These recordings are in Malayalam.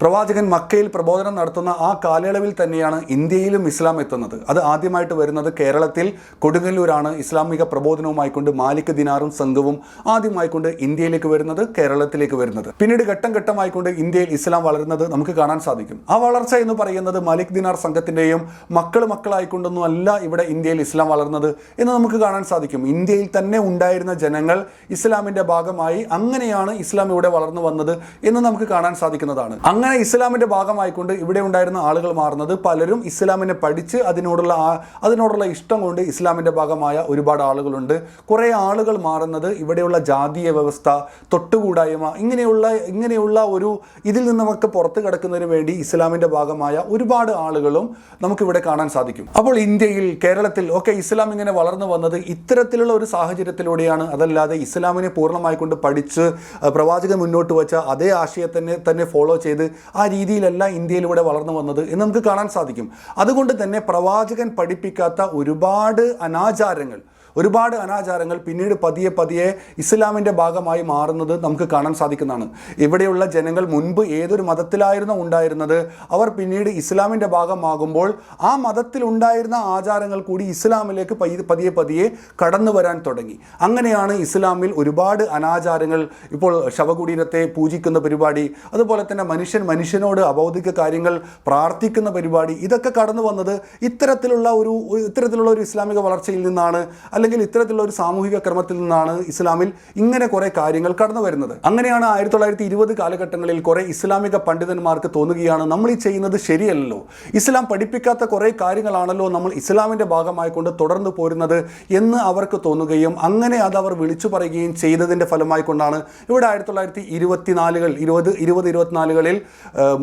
പ്രവാചകൻ മക്കയിൽ പ്രബോധനം നടത്തുന്ന ആ കാലയളവിൽ തന്നെയാണ് ഇന്ത്യയിലും ഇസ്ലാം എത്തുന്നത്. അത് ആദ്യമായിട്ട് വരുന്നത് കേരളത്തിൽ കൊടുങ്ങല്ലൂരാണ് ഇസ്ലാമിക പ്രബോധനവുമായി കൊണ്ട് മാലിക് ദിനാറും സംഘവും ആദ്യമായിക്കൊണ്ട് ഇന്ത്യയിലേക്ക് വരുന്നത് കേരളത്തിലേക്ക് വരുന്നത്. പിന്നീട് ഘട്ടം ഘട്ടമായി കൊണ്ട് ഇന്ത്യയിൽ ഇസ്ലാം വളരുന്നത് നമുക്ക് കാണാൻ സാധിക്കും. ആ വളർച്ച എന്ന് പറയുന്നത് മാലിക് ദിനാർ സംഘത്തിന്റെയും മക്കൾ മക്കളായിക്കൊണ്ടൊന്നും അല്ല ഇവിടെ ഇന്ത്യയിൽ ഇസ്ലാം വളർന്നത് എന്ന് നമുക്ക് കാണാൻ സാധിക്കും. ഇന്ത്യയിൽ തന്നെ ഉണ്ടായിരുന്ന ജനങ്ങൾ ഇസ്ലാമിന്റെ ഭാഗമായി അങ്ങനെയാണ് ഇസ്ലാം ഇവിടെ വളർന്നു വന്നത് എന്ന് നമുക്ക് കാണാൻ സാധിക്കുന്നതാണ്. അങ്ങനെ ഇസ്ലാമിന്റെ ഭാഗമായിക്കൊണ്ട് ഇവിടെ ഉണ്ടായിരുന്ന ആളുകൾ മാറുന്നത് പലരും ഇസ്ലാമിനെ പഠിച്ച് അതിനോടുള്ള അതിനോടുള്ള ഇഷ്ടം കൊണ്ട് ഇസ്ലാമിന്റെ ഭാഗമായ ഒരുപാട് ആളുകളുണ്ട്. കുറേ ആളുകൾ മാറുന്നത് ഇവിടെയുള്ള ജാതീയ വ്യവസ്ഥ തൊട്ടുകൂടായ്മ ഇങ്ങനെയുള്ള ഇങ്ങനെയുള്ള ഒരു ഇതിൽ നിന്നൊക്കെ പുറത്ത് കിടക്കുന്നതിന് വേണ്ടി ഇസ്ലാമിന്റെ ഭാഗമായ ഒരുപാട് ആളുകളും നമുക്കിവിടെ കാണാൻ സാധിക്കും. അപ്പോൾ ഇന്ത്യയിൽ കേരളത്തിൽ ഒക്കെ ഇസ്ലാം ഇങ്ങനെ വളർന്നു വന്നത് ഇത്തരത്തിലുള്ള ഒരു സാഹചര്യത്തിലൂടെയാണ്. അതല്ലാതെ ഇസ്ലാമിനെ പൂർണമായിക്കൊണ്ട് പഠിച്ച് പ്രവാചകൻ മുന്നോട്ട് വച്ച അതേ ആശയത്തിനെ തന്നെ ഫോളോ ചെയ്ത് ആ രീതിയിലല്ല ഇന്ത്യയിലൂടെ വളർന്നു വന്നത് എന്ന് നമുക്ക് കാണാൻ സാധിക്കും. അതുകൊണ്ട് തന്നെ പ്രവാചകൻ പഠിപ്പിക്കാത്ത ഒരുപാട് അനാചാരങ്ങൾ ഒരുപാട് അനാചാരങ്ങൾ പിന്നീട് പതിയെ പതിയെ ഇസ്ലാമിന്റെ ഭാഗമായി മാറുന്നത് നമുക്ക് കാണാൻ സാധിക്കുന്നതാണ്. ഇവിടെയുള്ള ജനങ്ങൾ മുൻപ് ഏതൊരു മതത്തിലായിരുന്നു ഉണ്ടായിരുന്നത്? അവർ പിന്നീട് ഇസ്ലാമിന്റെ ഭാഗമാകുമ്പോൾ ആ മതത്തിലുണ്ടായിരുന്ന ആചാരങ്ങൾ കൂടി ഇസ്ലാമിലേക്ക് പതിയെ പതിയെ കടന്നു വരാൻ തുടങ്ങി. അങ്ങനെയാണ് ഇസ്ലാമിൽ ഒരുപാട് അനാചാരങ്ങൾ ഇപ്പോൾ ശവകുടീരത്തെ പൂജിക്കുന്ന പരിപാടി അതുപോലെ തന്നെ മനുഷ്യൻ മനുഷ്യനോട് അബൗദിക കാര്യങ്ങൾ പ്രാർത്ഥിക്കുന്ന പരിപാടി ഇതൊക്കെ കടന്നു വന്നത് ഇത്തരത്തിലുള്ള ഒരു- ഇത്തരത്തിലുള്ള ഒരു ഇസ്ലാമിക വളർച്ചയിൽ നിന്നാണ്. അല്ലെങ്കിൽ ഇത്തരത്തിലുള്ള ഒരു സാമൂഹിക ക്രമത്തിൽ നിന്നാണ് ഇസ്ലാമിൽ ഇങ്ങനെ കുറേ കാര്യങ്ങൾ കടന്നു വരുന്നത്. അങ്ങനെയാണ് ആയിരത്തി തൊള്ളായിരത്തി ഇരുപത് കാലഘട്ടങ്ങളിൽ കുറേ ഇസ്ലാമിക പണ്ഡിതന്മാർക്ക് തോന്നുകയാണ് നമ്മൾ ഈ ചെയ്യുന്നത് ശരിയല്ലല്ലോ. ഇസ്ലാം പഠിപ്പിക്കാത്ത കുറേ കാര്യങ്ങളാണല്ലോ നമ്മൾ ഇസ്ലാമിന്റെ ഭാഗമായി കൊണ്ട് തുടർന്നു പോരുന്നത് എന്ന് അവർക്ക് തോന്നുകയും അങ്ങനെ അത് അവർ വിളിച്ചു പറയുകയും ചെയ്തതിന്റെ ഫലമായി കൊണ്ടാണ് ഇവിടെ ആയിരത്തി തൊള്ളായിരത്തി ഇരുപത്തിനാലുകൾ ഇരുപത് ഇരുപത് ഇരുപത്തിനാലുകളിൽ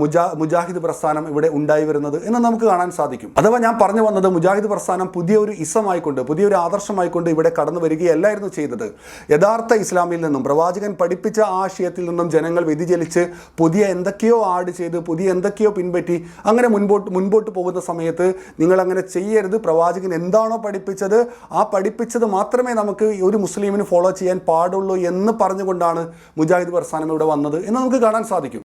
മുജാ മുജാഹിദ് പ്രസ്ഥാനം ഇവിടെ ഉണ്ടായി വരുന്നത് എന്ന് നമുക്ക് കാണാൻ സാധിക്കും. അഥവാ ഞാൻ പറഞ്ഞു വന്നത് മുജാഹിദ് പ്രസ്ഥാനം പുതിയ ഒരു ഇസമായിക്കൊണ്ട് പുതിയൊരു ആദർശമായിക്കൊണ്ട് ഇവിടെ കടന്നു വരികയല്ലായിരുന്നു ചെയ്തത്. യഥാർത്ഥ ഇസ്ലാമിൽ നിന്നും പ്രവാചകൻ പഠിപ്പിച്ച ആശയത്തിൽ നിന്നും ജനങ്ങൾ വ്യതിചലിച്ച് പുതിയ എന്തൊക്കെയോ ആഡ് ചെയ്ത് പുതിയ എന്തൊക്കെയോ പിൻപറ്റി അങ്ങനെ മുൻപോട്ട് മുൻപോട്ട് പോകുന്ന സമയത്ത് നിങ്ങൾ അങ്ങനെ ചെയ്യരുത്. പ്രവാചകൻ എന്താണോ പഠിപ്പിച്ചത് ആ പഠിപ്പിച്ചത് മാത്രമേ നമുക്ക് ഒരു മുസ്ലിമിന് ഫോളോ ചെയ്യാൻ പാടുള്ളൂ എന്ന് പറഞ്ഞുകൊണ്ടാണ് മുജാഹിദ് പ്രസ്ഥാനം ഇവിടെ വന്നത് എന്ന് നമുക്ക് കാണാൻ സാധിക്കും.